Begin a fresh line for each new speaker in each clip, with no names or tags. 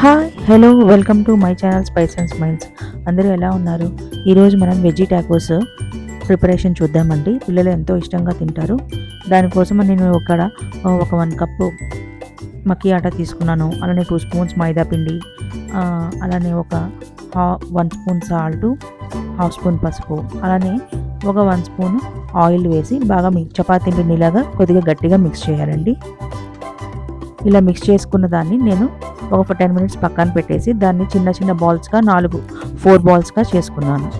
Hi hello welcome to my channel spice and smiles అందరూ ఎలా ఉన్నారు? ఈరోజు మనం వెజ్జీ టాకోస్ ప్రిపరేషన్ చూద్దామండి. పిల్లలు ఎంతో ఇష్టంగా తింటారు. దానికోసం నేను ఇక్కడ ఒక వన్ కప్పు మక్కీ ఆట తీసుకున్నాను. అలానే టూ స్పూన్స్ మైదా పిండి అలానే ఒక హా one spoon salt half spoon పసుపు అలానే ఒక వన్ స్పూన్ ఆయిల్ వేసి బాగా మిక్స్ చపాతీ పిండిలాగా కొద్దిగా గట్టిగా మిక్స్ చేయాలండి. ఇలా మిక్స్ చేసుకున్న దాన్ని నేను ఒక టెన్ మినిట్స్ పక్కన పెట్టేసి దాన్ని చిన్న చిన్న బాల్స్గా నాలుగు ఫోర్ బాల్స్గా చేసుకున్నాను.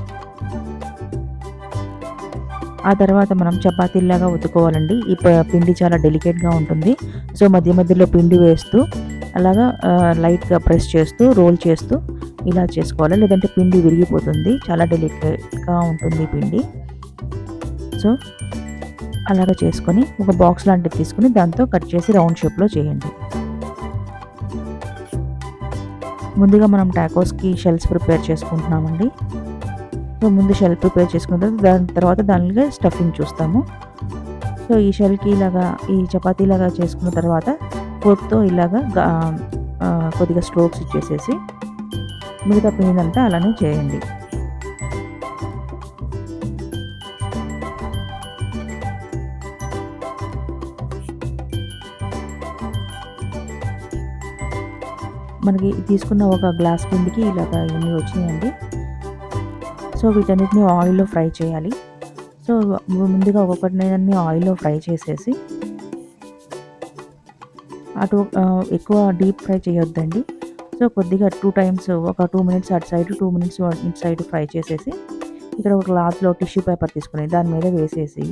ఆ తర్వాత మనం చపాతీలాగా ఉతుకోవాలండి. ఈ పిండి చాలా డెలికేట్గా ఉంటుంది. సో మధ్య మధ్యలో పిండి వేస్తూ అలాగా లైట్గా ప్రెస్ చేస్తూ రోల్ చేస్తూ ఇలా చేసుకోవాలి. లేదంటే పిండి విరిగిపోతుంది. చాలా డెలికేట్గా ఉంటుంది ఈ పిండి. సో అలాగా చేసుకొని ఒక బాక్స్ లాంటిది తీసుకుని దాంతో కట్ చేసి రౌండ్ షేప్లో చేయండి. ముందుగా మనం టాకోస్కి షెల్స్ ప్రిపేర్ చేసుకుంటున్నామండి. సో ముందు షెల్ ప్రిపేర్ చేసుకున్న తర్వాత దాని తర్వాత దానిలో స్టఫింగ్ చూస్తాము. సో ఈ షెల్కి ఇలాగా ఈ చపాతీలాగా చేసుకున్న తర్వాత ఫోర్క్తో ఇలాగా కొద్దిగా స్ట్రోక్స్ ఇచ్చేసేసి మిగతా పిండినంతా అలానే చేయండి. మనకి తీసుకున్న ఒక గ్లాస్ పిండికి ఇలాగ ఇవన్నీ వచ్చినాయండి. సో వీటన్నిటిని ఆయిల్లో ఫ్రై చేయాలి. సో ముందుగా ఒక్కొక్కటిని ఆయిల్లో ఫ్రై చేసేసి అటు ఎక్కువ డీప్ ఫ్రై చేయొద్దండి. సో కొద్దిగా టూ టైమ్స్ ఒక టూ మినిట్స్ అటు సైడ్ టూ మినిట్స్ ఇటు సైడ్ ఫ్రై చేసేసి ఇక్కడ ఒక గ్లాస్లో టిష్యూ పేపర్ తీసుకుని దాని మీద వేసేసి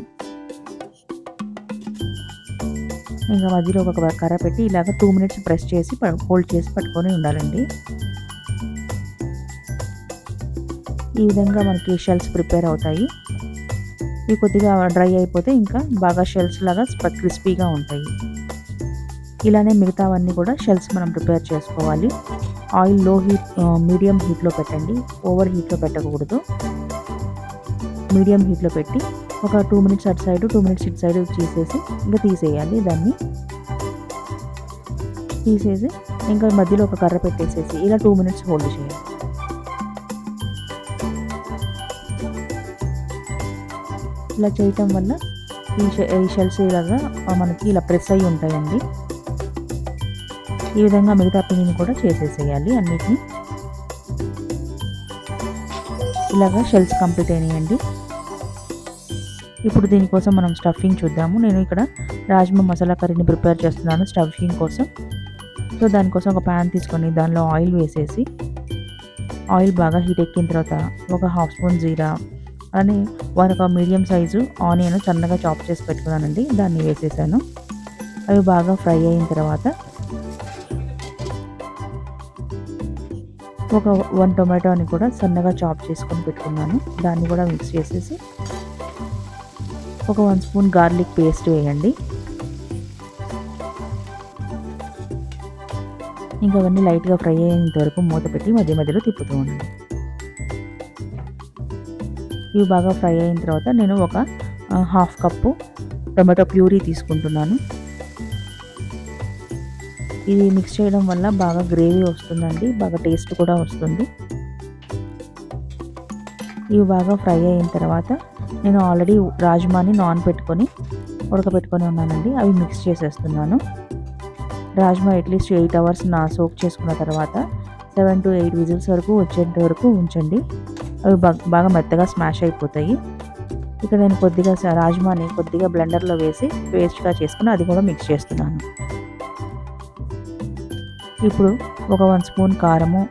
ఇంకా మధ్యలో ఒక కర్ర పెట్టి ఇలాగ టూ మినిట్స్ ప్రెస్ చేసి హోల్డ్ చేసి పట్టుకొని ఉండాలండి. ఈ విధంగా మనకి షెల్స్ ప్రిపేర్ అవుతాయి. ఇవి కొద్దిగా డ్రై అయిపోతే ఇంకా బాగా షెల్స్ లాగా క్రిస్పీగా ఉంటాయి. ఇలానే మిగతావన్నీ కూడా షెల్స్ మనం ప్రిపేర్ చేసుకోవాలి. ఆయిల్లో హీట్ మీడియం హీట్లో పెట్టండి. ఓవర్ హీట్లో పెట్టకూడదు. మీడియం హీట్లో పెట్టి ఒక టూ మినిట్స్ అటు సైడ్ టూ మినిట్స్ ఇటు సైడ్ చేసేసి ఇంకా తీసేయాలి దాన్ని. తీసేసి ఇంకా మధ్యలో ఒక కర్ర పెట్టేసేసి ఇలా టూ మినిట్స్ హోల్డ్ చేయాలి. ఇలా చేయటం వల్ల ఈ ఈ షెల్స్ ఇలాగా మనకి ఇలా ప్రెస్ అయ్యి ఉంటాయండి. ఈ విధంగా మిగతా పిండిని కూడా చేసేసేయాలి అన్నిటిని. ఇలాగా షెల్స్ కంప్లీట్ అయినాయండి. ఇప్పుడు దీనికోసం మనం స్టఫింగ్ చూద్దాము. నేను ఇక్కడ రాజ్మా మసాలా కర్రీని ప్రిపేర్ చేస్తున్నాను స్టఫింగ్ కోసం. సో దానికోసం ఒక ప్యాన్ తీసుకొని దానిలో ఆయిల్ వేసేసి ఆయిల్ బాగా హీట్ ఎక్కిన తర్వాత ఒక హాఫ్ స్పూన్ జీరా అని ఒక మీడియం సైజు ఆనియన్ సన్నగా చాప్ చేసి పెట్టుకున్నానండి. దాన్ని వేసేసాను. అవి బాగా ఫ్రై అయిన తర్వాత ఒక వన్ టొమాటోని కూడా సన్నగా చాప్ చేసుకొని పెట్టుకున్నాను. దాన్ని కూడా మిక్స్ చేసేసి ఒక వన్ స్పూన్ గార్లిక్ పేస్ట్ వేయండి. ఇంకా అవన్నీ లైట్గా ఫ్రై అయ్యేంత వరకు మూత పెట్టి మధ్య మధ్యలో తిప్పుతూ ఉండండి. ఇవి బాగా ఫ్రై అయిన తర్వాత నేను ఒక హాఫ్ కప్పు టొమాటో ప్యూరీ తీసుకుంటున్నాను. ఇది మిక్స్ చేయడం వల్ల బాగా గ్రేవీ వస్తుందండి బాగా టేస్ట్ కూడా వస్తుంది. ఇవి బాగా ఫ్రై అయిన తర్వాత నేను ఆల్రెడీ రాజ్మాని నాన్ పెట్టుకొని ఉడకబెట్టుకొని ఉన్నానండి. అవి మిక్స్ చేసేస్తున్నాను. Rajma at least eight hours నా సోక్ చేసుకున్న తర్వాత సెవెన్ టు ఎయిట్ విజిల్స్ వరకు వచ్చేంత వరకు ఉంచండి. అవి బాగా బాగా మెత్తగా స్మాష్ అయిపోతాయి. ఇక్కడ నేను కొద్దిగా రాజ్మాని కొద్దిగా బ్లెండర్లో వేసి పేస్ట్గా చేసుకుని అది కూడా మిక్స్ చేస్తున్నాను. ఇప్పుడు ఒక వన్ స్పూన్ కారము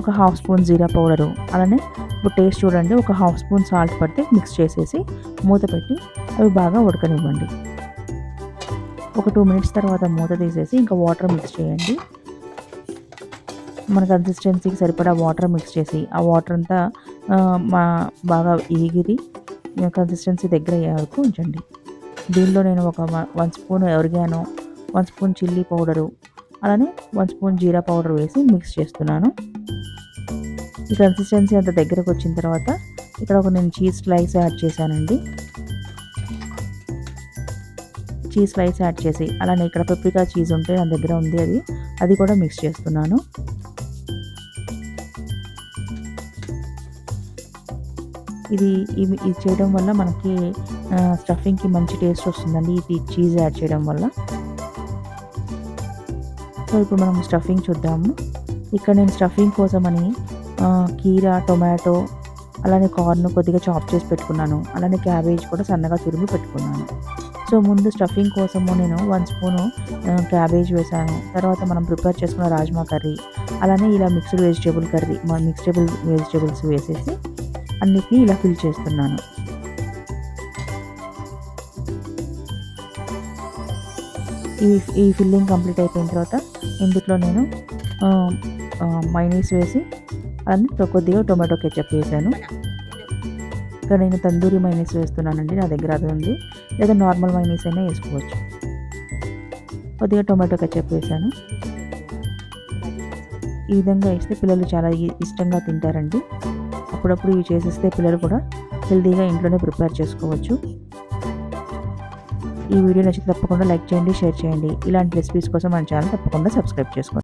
ఒక హాఫ్ స్పూన్ జీరా పౌడరు అలానే ఇప్పుడు టేస్ట్ చూడండి ఒక హాఫ్ స్పూన్ సాల్ట్ పడితే మిక్స్ చేసేసి మూత పెట్టి అవి బాగా ఉడకనివ్వండి. ఒక టూ మినిట్స్ తర్వాత మూత తీసేసి ఇంకా వాటర్ మిక్స్ చేయండి. మన కన్సిస్టెన్సీకి సరిపడా వాటర్ మిక్స్ చేసి ఆ వాటర్ అంతా మా బాగా ఈగిరి కన్సిస్టెన్సీ దగ్గర అయ్యే వరకు ఉంచండి. దీనిలో నేను ఒక one spoon oregano one spoon chilli powder అలానే వన్ స్పూన్ జీరా పౌడర్ వేసి మిక్స్ చేస్తున్నాను. ఈ కన్సిస్టెన్సీ అంత దగ్గరకు వచ్చిన తర్వాత ఇక్కడ ఒక నేను చీజ్ స్లైస్ యాడ్ చేశానండి. చీజ్ స్లైస్ యాడ్ చేసి అలానే ఇక్కడ పెప్రికా చీజ్ ఉంటే నా దగ్గర ఉంది అది. అది కూడా మిక్స్ చేస్తున్నాను. ఇది ఇది చేయడం వల్ల మనకి స్టఫింగ్కి మంచి టేస్ట్ వస్తుందండి ఇది చీజ్ యాడ్ చేయడం వల్ల. సో ఇప్పుడు మనం స్టఫింగ్ చూద్దాము. ఇక్కడ నేను స్టఫింగ్ కోసమని కీరా టొమాటో అలానే కార్న్ కొద్దిగా చాప్ చేసి పెట్టుకున్నాను. అలానే క్యాబేజ్ కూడా సన్నగా తురిమి పెట్టుకున్నాను. సో ముందు స్టఫింగ్ కోసము నేను వన్ స్పూను క్యాబేజ్ వేసాను. తర్వాత మనం ప్రిపేర్ చేసుకున్న రాజ్మా కర్రీ అలానే ఇలా mixed vegetable curry mixed vegetable vegetables వేసేసి అన్నిటినీ ఇలా ఫిల్ చేస్తున్నాను. ఈ ఈ ఫిల్లింగ్ కంప్లీట్ అయిపోయిన తర్వాత ఇందులో నేను మైనీస్ వేసి అలానే కొద్దిగా టొమాటో కెచప్ వేసాను ఇక్కడ నేను తందూరి మైనీస్ వేస్తున్నానండి నా దగ్గర అది ఉంది. లేదా నార్మల్ మైనీస్ అయినా వేసుకోవచ్చు. కొద్దిగా టొమాటో కెచప్ వేసాను ఈ విధంగా వేస్తే పిల్లలు చాలా ఇష్టంగా తింటారండి. అప్పుడప్పుడు ఇవి చేసేస్తే పిల్లలు కూడా హెల్తీగా ఇంట్లోనే ప్రిపేర్ చేసుకోవచ్చు. ఈ వీడియో నచ్చితే తప్పకుండా లైక్ చేయండి షేర్ చేయండి. ఇలాంటి రెసిపీస్ కోసం మన ఛానల్ తప్పకుండా సబ్స్క్రైబ్ చేసుకోండి.